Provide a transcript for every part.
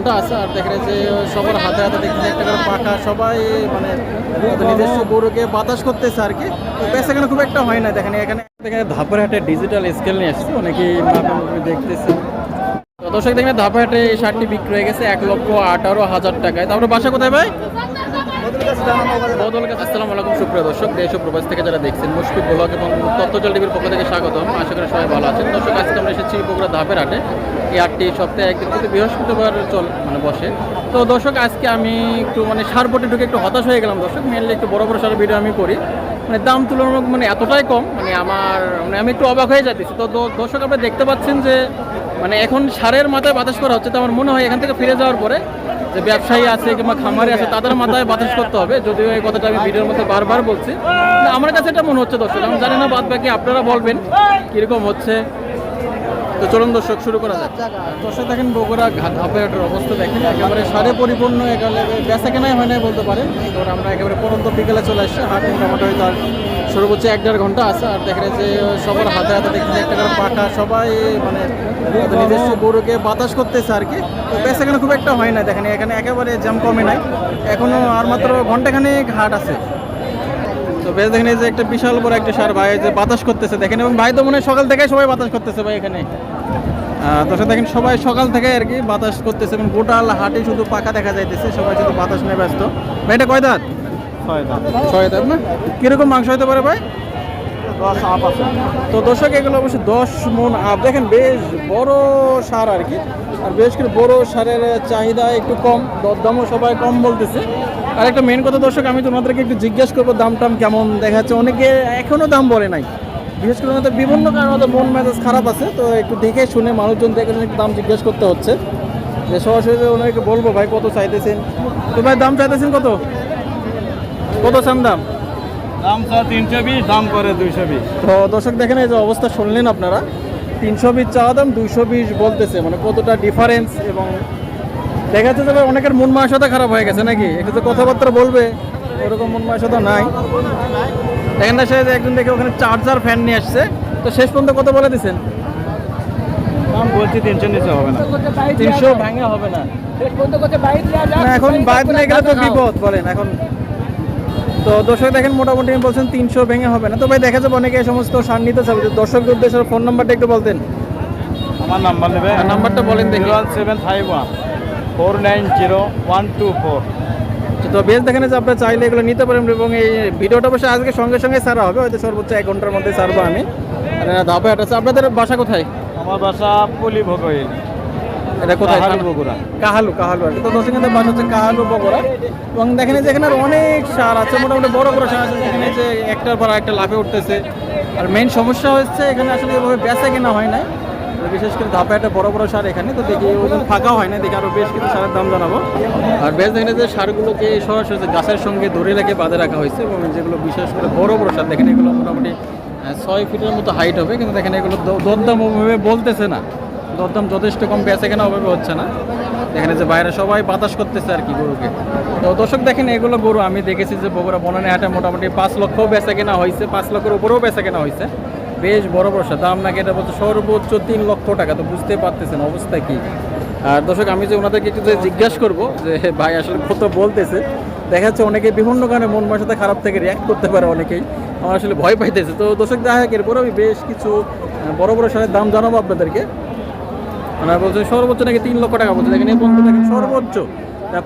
ঘণ্টা আছে আর দেখা যে সবার হাতে হাতে দেখতেছে একটা করে পাখা, সবাই মানে নিজস্ব গরুকে বাতাস করতেছে আর কি। তো এখানে খুব একটা হয় না, দেখেন এখানে দেখেন ধাপের হাটে ডিজিটাল স্কেল নিয়ে আসছে, অনেকেই দেখতেছে। দর্শক দেখেন ধাপের হাটে এই শার্টটি বিক্রি হয়ে গেছে এক লক্ষ আঠারো হাজার টাকায়। তারপরে বাসা কোথায় ভাই? কাছে সুপ্রিয় দর্শক প্রবাস থেকে দেখছেন পক্ষ থেকে আশা করি সবাই ভালো দর্শক, আজকে ধাপের হাটে এই সপ্তাহে একদিন বৃহস্পতিবার চল মানে বসে। তো দর্শক, আজকে আমি একটু মানে একটু হতাশ হয়ে গেলাম মেনলি একটু বড় বড় সার ভিডিও আমি করি। মানে দাম তুলনামূলক মানে এতটাই কম। মানে আমার মানে আমি একটু অবাক হয়ে যাচ্ছি তো দর্শক আপনারা দেখতে পাচ্ছেন যে মানে এখন সারের মাথায় বাতাস করা হচ্ছে, তো আমার মনে হয় এখান থেকে ফিরে যাওয়ার পরে যে ব্যবসায়ী আছে কিংবা খামারি আছে, তাদের মাথায় বাতাস করতে হবে। যদিও এই কথাটা আমি ভিডিওর মধ্যে বারবার বলছি। আমার কাছে এটা মনে হচ্ছে দর্শক, আমি জানি না বাদ বাকি আপনারা বলবেন কীরকম হচ্ছে। তো চলুন দর্শক, শুরু করা যাক। দর্শক দেখেন, বগুড়া ঘাট হাপের অবস্থা দেখেন, একেবারে সারে পরিপূর্ণ, একেবারে বেচা কেনাই হয় নাই বলতে পারেন। এবার আমরা একেবারে পরন্ত বিকেলে চলে আসছি, হাট মোটামুটি আর সর্বোচ্চ এক দেড় ঘণ্টা আছে আর দেখেন যে সবার হাতে হাতে দেখতেছে একটা করে পাখা সবাই মানে নিজস্ব গরুকে বাতাস করতেছে আর কি। তো কেনা খুব একটা হয় না দেখেন এখানে একেবারে জ্যাম কমে নাই। এখনও আর মাত্র ঘন্টাখানেক হাট আছে। তো বেশ দেখেন যে একটা বিশাল বড় একটা সার ভাই যে বাতাস করতেছে দেখেন এবং ভাই তো মনে হয় সকাল থেকে সবাই বাতাস করতেছে ভাই এখানে। আহ, দর্শক দেখেন সবাই সকাল থেকে আর কি বাতাস করতেছে এবং গোটাল হাটে শুধু পাখা দেখা যাইতেছে সবাই শুধু বাতাস নিয়ে ব্যস্ত। ভাই এটা কয় দাঁত? ছয় দাঁত না? কীরকম মাংস হতে পারে ভাই? তো দর্শক এগুলো অবশ্যই দশ মন আপ। দেখেন বেশ বড় সার আর কি। আর বেশ কিছু বড় সারের চাহিদা একটু কম দরদামও সবাই কম বলতেছে। আর একটা মেন কথা দর্শক আমি তোমাদেরকে একটু জিজ্ঞেস করব দাম টাম কেমন দেখাচ্ছে? অনেকে এখনও দাম বলে নাই। বিশেষ করে ওনাদের বিভিন্ন কারণে মন মেজাজ খারাপ আছে। তো একটু দেখে শুনে মানুষজন দেখে শুনে একটু দাম জিজ্ঞেস করতে হচ্ছে। যে সরাসরি ওনাকে বলব ভাই কত চাইতেছেন? তো ভাই দাম চাইতেছেন কত? কত চান দাম? দাম স্যার তিনশো বিশ দাম করে দুইশো বিশ। তো দর্শক দেখেন এই যে অবস্থা শুনলেন আপনারা। তিনশো বিশ চাওয়া দাম দুইশো বিশ বলতেছে। মানে কতটা ডিফারেন্স এবং দেখা যাচ্ছে যে অনেকের মন মানসিকতা খারাপ হয়ে গেছে নাকি? একটু যে কথাবার্তা বলবে ওরকম মন মানসিকতা নাই। দেখেন না সে যে একজন দেখে ওখানে চার্জার ফ্যান নিয়ে আসছে। তো শেষ পর্যন্ত কত বলে দিচ্ছেন দাম বলছি তিনশো নিচে হবে না। তিনশো ভাঙা হবে না। এখন বাইক নিয়ে গেলে তো বিপদ বলেন এখন তো দর্শক দেখেন মোটামুটি বলছেন তিনশো ভেঙে হবে না। তো ভাই দেখা যাবে অনেকে এই সমস্ত সার নিতে চাবে তো দর্শকদের উদ্দেশ্যে ফোন নাম্বারটা একটু বলতেন। আমার নাম্বার নেবে। আর নাম্বারটা বলেন দেখি। One seven five one four nine zero one two four. তো বেশ দেখেন যে আপনারা চাইলে এগুলো নিতে পারেন এবং এই ভিডিওটা অবশ্যই আজকে সঙ্গে সঙ্গে সারা হবে। হয়তো সর্বোচ্চ এক ঘণ্টার মধ্যে সারবো আমি। ধাপে হাঁটাচ্ছে আপনাদের বাসা কোথায়? আমার বাসা পলি ভোগইল এটা কোথায়? কাহালু বগুড়া। কাহালু কাহালু আর কি। তো বাসা হচ্ছে কাহালু বগুড়া। এবং দেখেন যে এখানে অনেক সার আছে মোটামুটি বড় বড় সার আছে। যে একটার পর একটা লাফে উঠতেছে। আর মেইন সমস্যা হচ্ছে এখানে আসলে এভাবে বেচা কেনা হয় না। বিশেষ করে ধাপে একটা বড় বড় সার এখানে তো দেখি ওজন ফাঁকা হয় না। দেখি আরও বেশ কিছু সারের দাম জানাব। আর বেশ দেখেন যে সারগুলোকে সরাসরি গাছের সঙ্গে ধরে রেখে বাঁধে রাখা হয়েছে। এবং যেগুলো বিশেষ করে বড় বড় সার দেখেন এগুলো মোটামুটি ছয় ফিটের মতো হাইট হবে। কিন্তু দেখেন এগুলো দরদাম ওভাবে বলতেছে না। দরদাম যথেষ্ট কম বেচা কেনা ওভাবে হচ্ছে না। এখানে যে বাইরে সবাই বাতাস করতেছে আর কি গরুকে। তো দর্শক দেখেন, এগুলো গরু আমি দেখেছি যে বগুড়া বনানী হাটে মোটামুটি পাঁচ লক্ষ বেচা কেনা হয়েছে, পাঁচ লক্ষের উপরেও বেচা কেনা হয়েছে। বেশ বড় সার। দাম নাকি এটা বলছে সর্বোচ্চ তিন লক্ষ টাকা, তো বুঝতে পারতেছেন অবস্থা কি। আর দর্শক, আমি যে ওনাদেরকে একটু জিজ্ঞাসা করব, যে ভাই আসলে কত বলতেছে, দেখা যাচ্ছে অনেকে বিভিন্ন কারণে মন মানসিকতা খারাপ থেকে রিয়াক্ট করতে পারে অনেকেই। আমার আসলে ভয় পাইতেছে। তো দর্শক, দেখা এরপরে আমি বেশ কিছু বড় বড় সারের দাম জানাব আপনাদেরকে। ওনারা বলছে সর্বোচ্চ নাকি তিন লক্ষ টাকা বলছে। দেখেন এই পর্যন্ত দেখেন সর্বোচ্চ।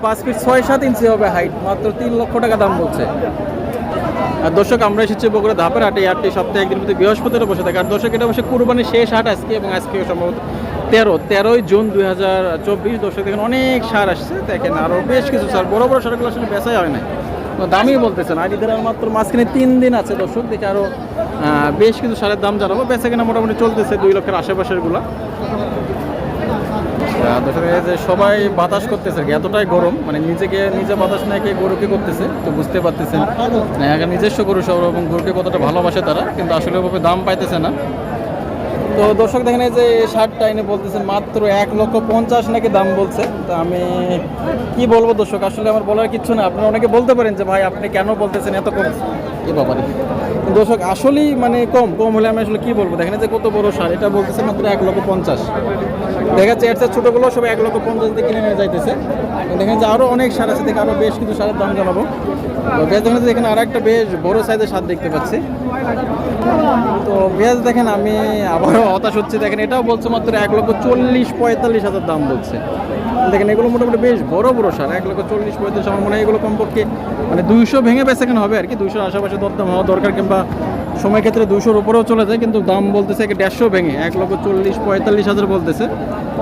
পাঁচ ফিট ছয় সাত ইঞ্চি হবে হাইট মাত্র তিন লক্ষ টাকা দাম বলছে। আর দর্শক, আমরা এসেছি বগুড়া ধাপের হাটে। এই হাটটি সপ্তাহে একদিন প্রতি বৃহস্পতিবার বসে থাকে। আর দর্শক, এটা বসে কুরবানির শেষ হাট আজকে এবং আজকে সম্ভবত তেরো, তেরোই জুন দুই হাজার চব্বিশ। দর্শক, দেখেন অনেক সার আসছে। দেখেন আরও বেশ কিছু সার। বড় বড় সারগুলো আসলে বেচাই হয় না দামই বলতেছেন আর ঈদের মাত্র মাঝখানে তিন দিন আছে দর্শক। দেখে আরও বেশ কিছু সারের দাম জানাব। বেচা কেনা মোটামুটি চলতেছে দুই লক্ষের আশেপাশেরগুলো। সবাই বাতাস করতেছে এতটাই গরম মানে নিজেকে, নিজে বাতাস না খেয়ে গরুকে করতেছে, তো বুঝতে পারতেছেন। নিজস্ব গরু সব এবং গরুকে কতটা ভালোবাসে তারা, কিন্তু আসলে ওভাবে দাম পাইতেছে না। তো দর্শক, দেখেন এই যে শার্টটা এনে বলতেছেন, মাত্র এক লক্ষ পঞ্চাশ নাকি দাম বলছে। তো আমি কি বলব দর্শক, আসলে আমার বলার কিচ্ছু না। আপনারা অনেকে বলতে পারেন যে, ভাই, আপনি কেন বলতেছেন এত কম? এ বাবা রে। দর্শক, আসলেই মানে কম কম হলে আমি আসলে কি বলব? দেখেন যে কত বড় সার, এটা বলতেছে মাত্র এক লক্ষ পঞ্চাশ। দেখা যাচ্ছে এর ছোটোগুলো সব এক লক্ষ পঞ্চাশ দিয়ে কিনে নিয়ে যাইতেছে। দেখেন যে আরও অনেক সার আছে, দেখে আরও বেশ কিছু সারের দাম জানাব। দেখা যাচ্ছে এখানে আর একটা বেশ বড় সাইজের সার দেখতে পাচ্ছি। তো পেঁয়াজ দেখেন, আমি আবারও হতাশ হচ্ছে। দেখেন, এটাও বলছে মাত্র এক লক্ষ চল্লিশ পঁয়তাল্লিশ হাজার দাম বলছে। দেখেন, এগুলো মোটামুটি বেশ বড় বড় সার, এক লক্ষ চল্লিশ পঁয়তাল্লিশ, আমার মনে হয় এগুলো কমপক্ষে মানে দুইশো ভেঙে বেছে এখানে হবে আর কি। দুইশোর আশেপাশে দরদাম হওয়া দরকার কিংবা সময় ক্ষেত্রে দুশোর উপরেও চলে যায়, কিন্তু দাম বলতেছে কি দেড়শো ভেঙে, এক লক্ষ চল্লিশ, পঁয়তাল্লিশ হাজার বলতেছে।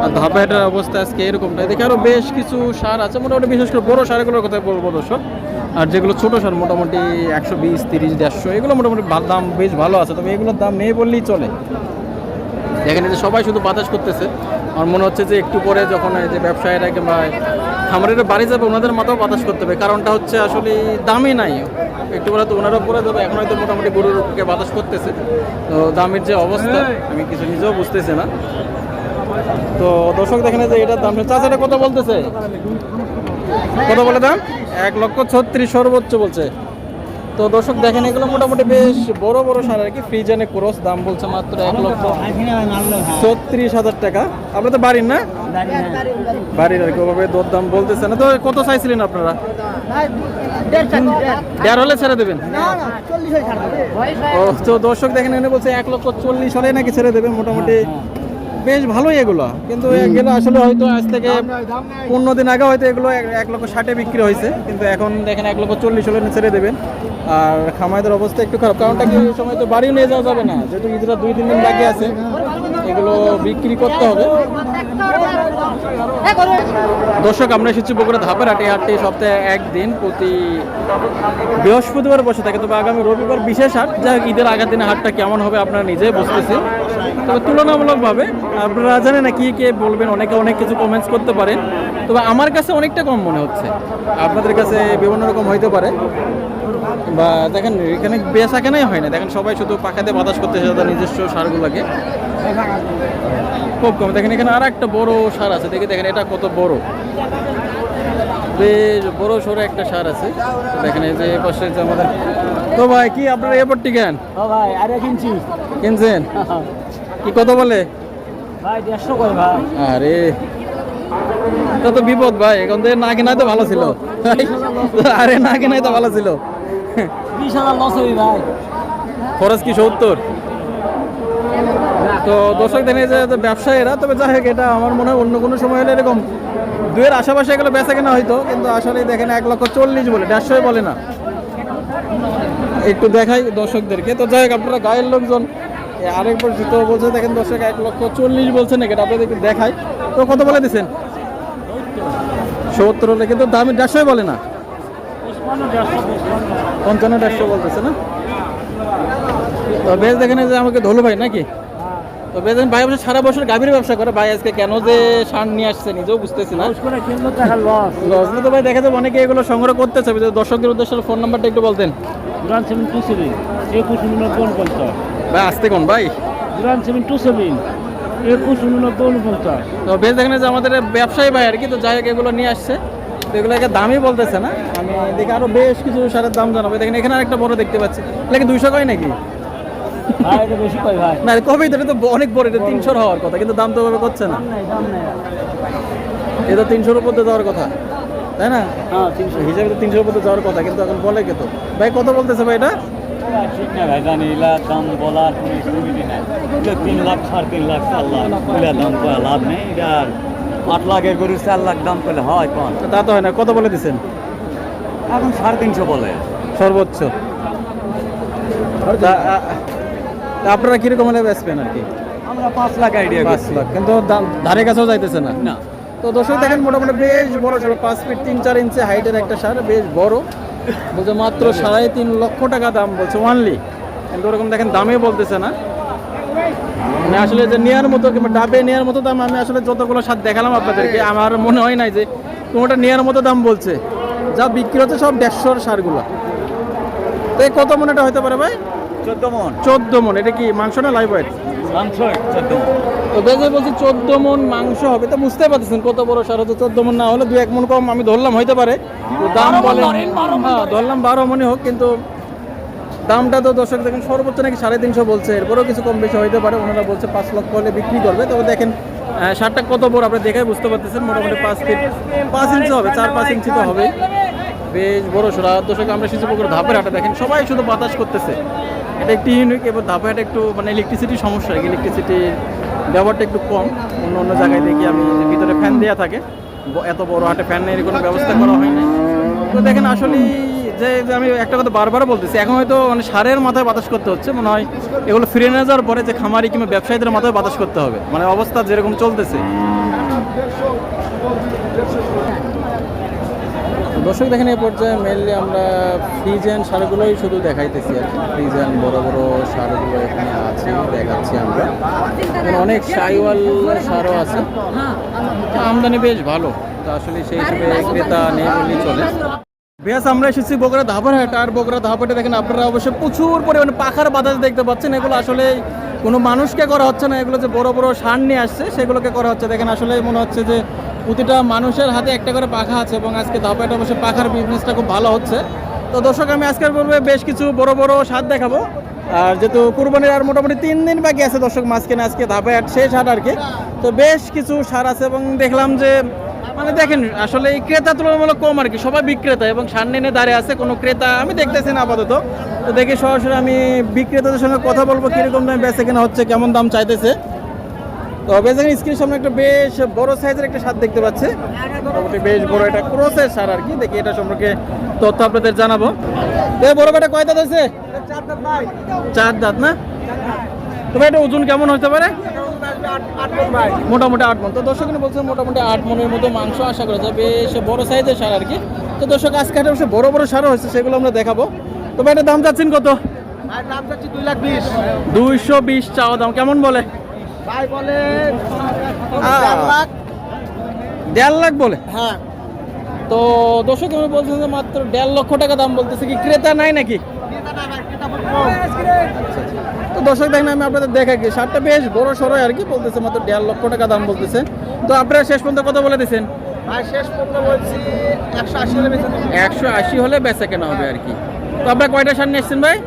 আর ধাপা এটার অবস্থা আজকে এরকমটা। দেখে আরও বেশ কিছু সার আছে, মোটামুটি বিশেষ করে বড়ো সারগুলোর কথা বলব দর্শক। আর যেগুলো ছোটো সার, মোটামুটি একশো বিশ, তিরিশ, দেড়শো, এগুলো মোটামুটি দাম বেশ ভালো আছে। তবে এগুলোর দাম নেই বললেই চলে। এখানে যে সবাই শুধু বাতাস করতেছে, আমার মনে হচ্ছে যে একটু পরে যখন এই যে ব্যবসায়ীরা কিংবা খামারেরা বাড়ি যাবে, ওনাদের মাথাও বাতাস করতে হবে। কারণটা হচ্ছে আসলে দামই নাই। একটু বলে তো ওনারা পরে যাবে এখন হয়তো মোটামুটি গরুরকে বাতাস করতেছে। তো দামের যে অবস্থা, আমি কিছু নিজেও বুঝতেছি না। তো দর্শক দেখেন যে এটা দাম। চাচাটা কত বলতেছে? কত বলে দাম? এক লক্ষ ছত্রিশ সর্বোচ্চ বলছে। তো দর্শক দেখেন, এগুলো মোটামুটি বেশ বড় বড় সার আর কি। ফ্রিজানে ক্রস দাম বলছে মাত্র এক লক্ষ ছত্রিশ হাজার টাকা। আপনার তো বাড়ির না? বাড়ির আর কি, ওভাবে দর দাম বলতেছে না। তো কত চাইছিলেন আপনারা? দেড় হলে ছেড়ে দেবেন? তো দর্শক দেখেন, এনে বলছে এক লক্ষ চল্লিশ হলে নাকি ছেড়ে দেবেন, মোটামুটি। বেশ ভালোই এগুলো। কিন্তু এগুলো আসলে হয়তো আজ থেকে পনেরো দিন আগে হয়তো এগুলো এক- লক্ষ ষাটে বিক্রি হয়েছে। কিন্তু এখন দেখেন এক লক্ষ চল্লিশ হলে ছেড়ে দেবেন। আর খামাইদের অবস্থা একটু খারাপ। কারণটা কি, ওই সময় তো বাড়িও নিয়ে যাওয়া যাবে না। যেহেতু দুই, তিন দিন বাকি আছে। এগুলো বিক্রি করতে হবে। দর্শক, আমরা এসেছি বগুড়া ধাপের হাটে হাটটি সপ্তাহে একদিন, প্রতি বৃহস্পতিবার বসে থাকে। তবে আগামী রবিবার বিশেষ হাট। যা ঈদের আগের দিনে হাটটা কেমন হবে আপনারা নিজেই বুঝতেছেন তবে তুলনামূলকভাবে আপনারা জানেন না কি কে বলবেন, অনেকে অনেক কিছু কমেন্টস করতে পারেন। তবে আমার কাছে অনেকটা কম মনে হচ্ছে। আপনাদের কাছে বিভিন্ন রকম হইতে পারে। বা দেখেন এখানে বেচা কেনাই হয় না। দেখেন সবাই শুধু পাখাতে বাতাস করতে তাদের নিজস্ব সারগুলোকে খুব কম। দেখেন এখানে আর একটা বড় সার আছে। দেখে দেখেন এটা কত বড়। বেশ বড় সড়ো একটা সার আছে। দেখেন এই যে এ পাশে যে আমাদের তো ভাই কি আপনার এয়ারপোর্টটি কেন? ভাই আরে কিনছি। কিনছেন? কি কত বলে? ভাই দেড়শো করে ভাই। আরে এটা তো বিপদ ভাই। এখন না কেনাই তো ভালো ছিল। আরে না কেনাই তো ভালো ছিল। বিশ হাজার লস ভাই। খরচ কি সত্তর? তো দর্শক দেখেন যে ব্যবসায়ীরা তবে যাই হোক এটা আমার মনে হয় অন্য কোনো সময় হলে এরকম দুয়ের আশেপাশে এগুলো বেচা কেনা হয়তো কিন্তু আসলে দেখেন এক লক্ষ চল্লিশ বলে দেড়শোই বলে না। একটু দেখাই দর্শকদেরকে। তো যাই হোক আপনারা গায়ের লোকজন আরেকবার জুতো বলছে দেখেন দর্শক এক লক্ষ চল্লিশ বলছে নাকি এটা আপনাদেরকে দেখাই। তো কত বলে দিচ্ছেন সত্তর হলে কিন্তু দামি দেড়শোই বলে না। পঞ্চান্ন দেড়শো বলতেছে না? তো বেশ দেখেন যে আমাকে ধলু ভাই নাকি? তো দেখেন ভাই অবশ্য সারা বছর গাভীর ব্যবসা করে। ভাই আজকে কেন যে সার নিয়ে আসছে নিজেও বুঝতেছি না। লস তো ভাই দেখা যাবে অনেকে এগুলো সংগ্রহ করতে যে দর্শকদের উদ্দেশ্যে ফোন নাম্বারটা একটু বলতেন। একুশ ভাই আসতে কোন ভাই? একুশ তো বেশ দেখেন যে আমাদের ব্যবসায়ী ভাই আর কি তো যাই হোক এগুলো নিয়ে আসছে। তো এগুলো দামই বলতেছে না? আমি দেখি আরও বেশ কিছু সারের দাম জানাব। দেখেন এখানে আরেকটা বড় দেখতে পাচ্ছি। লেকিন দুইশো কয় নাকি? ভাই এটা বেশি কয় ভাই? না কবে এটা তো অনেক বড় এটা তিনশোর হওয়ার কথা কিন্তু দাম তো ওভাবে করছে না। এটা তিনশোর উপর দিয়ে যাওয়ার কথা তাই না? হ্যাঁ তিনশো। হিসাবে তো তিনশোর উপর দিয়ে যাওয়ার কথা কিন্তু এখন বলে কে তো? ভাই কত বলতেছে ভাই এটা? ঠিক না ভাই জানি এলা দাম বলার কোনো সুবিধা নাই। এটা তিন লাখ সাড়ে তিন লাখ চার লাখ দাম লাভ নেই এটা আর আট লাখের গরু চার লাখ দাম করলে হয় কোন? তা তো হয় না কত বলে দিচ্ছেন এখন সাড়ে তিনশো বলে। সর্বোচ্চ। আপনারা কীরকম হলে বেচবেন আর কি? আমরা পাঁচ লাখ আইডিয়া পাঁচ লাখ কিন্তু ধারে কাছেও যাইতেছে না। না। তো দর্শক দেখেন মোটামুটি বেশ বড় সড়ো পাঁচ ফিট তিন চার ইঞ্চি হাইটের একটা সার বেশ বড়। বলছে মাত্র সাড়ে তিন লক্ষ টাকা দাম বলছে ওয়ানলি কিন্তু ওরকম দেখেন দামে বলতেছে না। মানে আসলে যে নেওয়ার মতো কিংবা ডাবে নেওয়ার মতো দাম আমি আসলে যতগুলো সার দেখালাম আপনাদেরকে আমার মনে হয় নাই যে কোনোটা নেওয়ার মতো দাম বলছে। যা বিক্রি হচ্ছে সব দেড়শোর সারগুলো। তো এই কত মন এটা হতে পারে ভাই? চোদ্দ মন। চোদ্দ মন এটা কি মাংস না লাইভ ওয়েট মাংস চোদ্দ তো বেজে বলছি চোদ্দ মন মাংস হবে। তো বুঝতে পারতেছেন কত বড় সার হচ্ছে। চোদ্দ মন না হলে দু এক মন কম আমি ধরলাম হইতে পারে। দাম বলে হ্যাঁ ধরলাম বারো মনে হোক কিন্তু দামটা তো দর্শক দেখেন সর্বোচ্চ নাকি সাড়ে তিনশো বলছে। এরপরেও কিছু কম বেশি হইতে পারে। ওনারা বলছে পাঁচ লক্ষ হলে বিক্রি করবে। তবে দেখেন শার্টটা কত বড় আপনি দেখে বুঝতে পারতেছেন। মোটামুটি পাঁচ ফিট, পাঁচ ইঞ্চি হবে, চার পাঁচ ইঞ্চি তো হবেই। বেশ বড় সোরা দর্শক, আমরা শিশুপুকুর ধাপের হাটে দেখেন। সবাই শুধু বাতাস করতেছে। এটা একটি ইউনিক এবার ধাপের হাটে একটু মানে ইলেকট্রিসিটির সমস্যা ইলেকট্রিসিটির ব্যবহারটা একটু কম। অন্য অন্য জায়গায় দেখি আমি ভিতরে ফ্যান দেওয়া থাকে। এত বড় হাটে ফ্যান এর কোনো ব্যবস্থা করা হয়নি তো দেখেন আসলে যে আমি একটা কথা বারবার বলতেছি, এখন হয়তো মানে সারের মাথায় বাতাস করতে হচ্ছে, মনে হয় এগুলো ফিরে নিয়ে যাওয়ার পরে যে খামারি কিংবা ব্যবসায়ীদের মাথায় বাতাস করতে হবে। মানে অবস্থা যেরকম চলতেছে। দর্শক, দেখেন এই পর্যায়ে মেনলি আমরা ফ্রিজেন সারগুলোই শুধু দেখাইতেছি আর ফ্রিজেন বড় বড় সারগুলো এখানে আছে, দেখাচ্ছি আমরা। অনেক সাইওয়াল সারও আছে। আমদানি বেশ ভালো। তো আসলে সেই হিসেবে ক্রেতা নেই বললেই চলে। বেশ আমরা এসেছি বগুড়া ধাপারহাট, আর বগুড়া ধাপারহাটে দেখেন আপনারা অবশ্যই প্রচুর পরিমাণে পাখার বাতাস দেখতে পাচ্ছেন। এগুলো আসলে কোনো মানুষকে করা হচ্ছে না, এগুলো যে বড় বড় সার নিয়ে আসছে, সেগুলোকে করা হচ্ছে। দেখেন, আসলে মনে হচ্ছে যে প্রতিটা মানুষের হাতে একটা করে পাখা আছে এবং আজকে ধাপারহাটে অবশ্যই পাখার বিজনেসটা খুব ভালো হচ্ছে। তো দর্শক, আমি আজকের পর্বে বেশ কিছু বড় বড় সার দেখাবো। আর যেহেতু কুরবানির আর মোটামুটি তিন দিন বাকি আছে দর্শক, মাঝখানে আজকে ধাপারহাট শেষ হাট আর কি। তো বেশ কিছু সার আছে এবং দেখলাম যে মানে দেখেন আসলে এই ক্রেতা তুলনামূলক কম আর কি সবাই বিক্রেতা এবং সামনে এনে দাঁড়িয়ে আছে কোনো ক্রেতা। আমি দেখতেছি না আপাতত। তো দেখি সরাসরি আমি বিক্রেতাদের সঙ্গে কথা বলব কীরকম দাম বেচে কেনা হচ্ছে কেমন দাম চাইতেছে। তো বেচে স্ক্রিনের সামনে একটা বেশ বড় সাইজের একটা সার দেখতে পাচ্ছি। মোটামুটি বেশ বড় একটা ক্রোসের সার আর কি দেখি এটা সম্পর্কে তথ্য আপনাদের জানাব। বড় বেটা কয় দাঁত আছে চার দাঁত না? তবে এটা ওজন কেমন হতে পারে? মোটামুটি আট মন। তো দর্শক এখানে বলছে মোটামুটি আট মনের মতো মাংস আশা করা যায় বেশ বড় সাইজের সার আর কি। তো দর্শক আজকে হাটে অবশ্য বড় বড় সারও হয়েছে সেগুলো আমরা দেখাবো। তবে এটার দাম চাচ্ছেন কত? দুইশো বিশ চাওয়া দাম কেমন বলে। দেড় লাখ। বলে? হ্যাঁ। তো দর্শক এখানে বলছেন যে মাত্র দেড় লক্ষ টাকা দাম বলতেছে কি ক্রেতা নাই নাকি? দর্শক দেখেন আমি আপনাদের দেখা কি শার্টটা বেশ বড় সরো আর কি বলতেছে মাত্র দেড় লক্ষ টাকা দাম বলতেছে। তো আপনারা শেষ পর্যন্ত কত বলে দিচ্ছেন একশো আশি হলে বেঁচে কেনা হবে। আর কি। তো আপনার কয়টা সার নিয়ে এসছেন ভাই?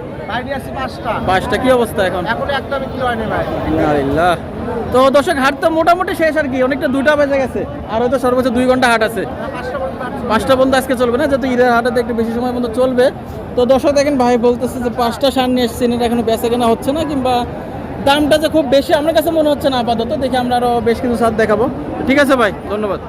পাঁচটা। কি অবস্থা এখন? তো দর্শক হাট তো মোটামুটি শেষ আর কি অনেকটা দুইটা বেজে গেছে আর হয়তো সর্বোচ্চ দুই ঘণ্টা হাট আছে। পাঁচটা পর্যন্ত আজকে চলবে না, যেহেতু ঈদের হাটাতে একটু বেশি সময় পর্যন্ত চলবে। তো দর্শক দেখেন, ভাই বলতেছে যে পাঁচটা সার নিয়ে এসছেন এটা এখনও বেচা কেনা হচ্ছে না, কিংবা দামটা যে খুব বেশি, আমার কাছে মনে হচ্ছে না আপাতত। দেখি আমরা আরও বেশ কিছু সার দেখাবো। ঠিক আছে ভাই, ধন্যবাদ।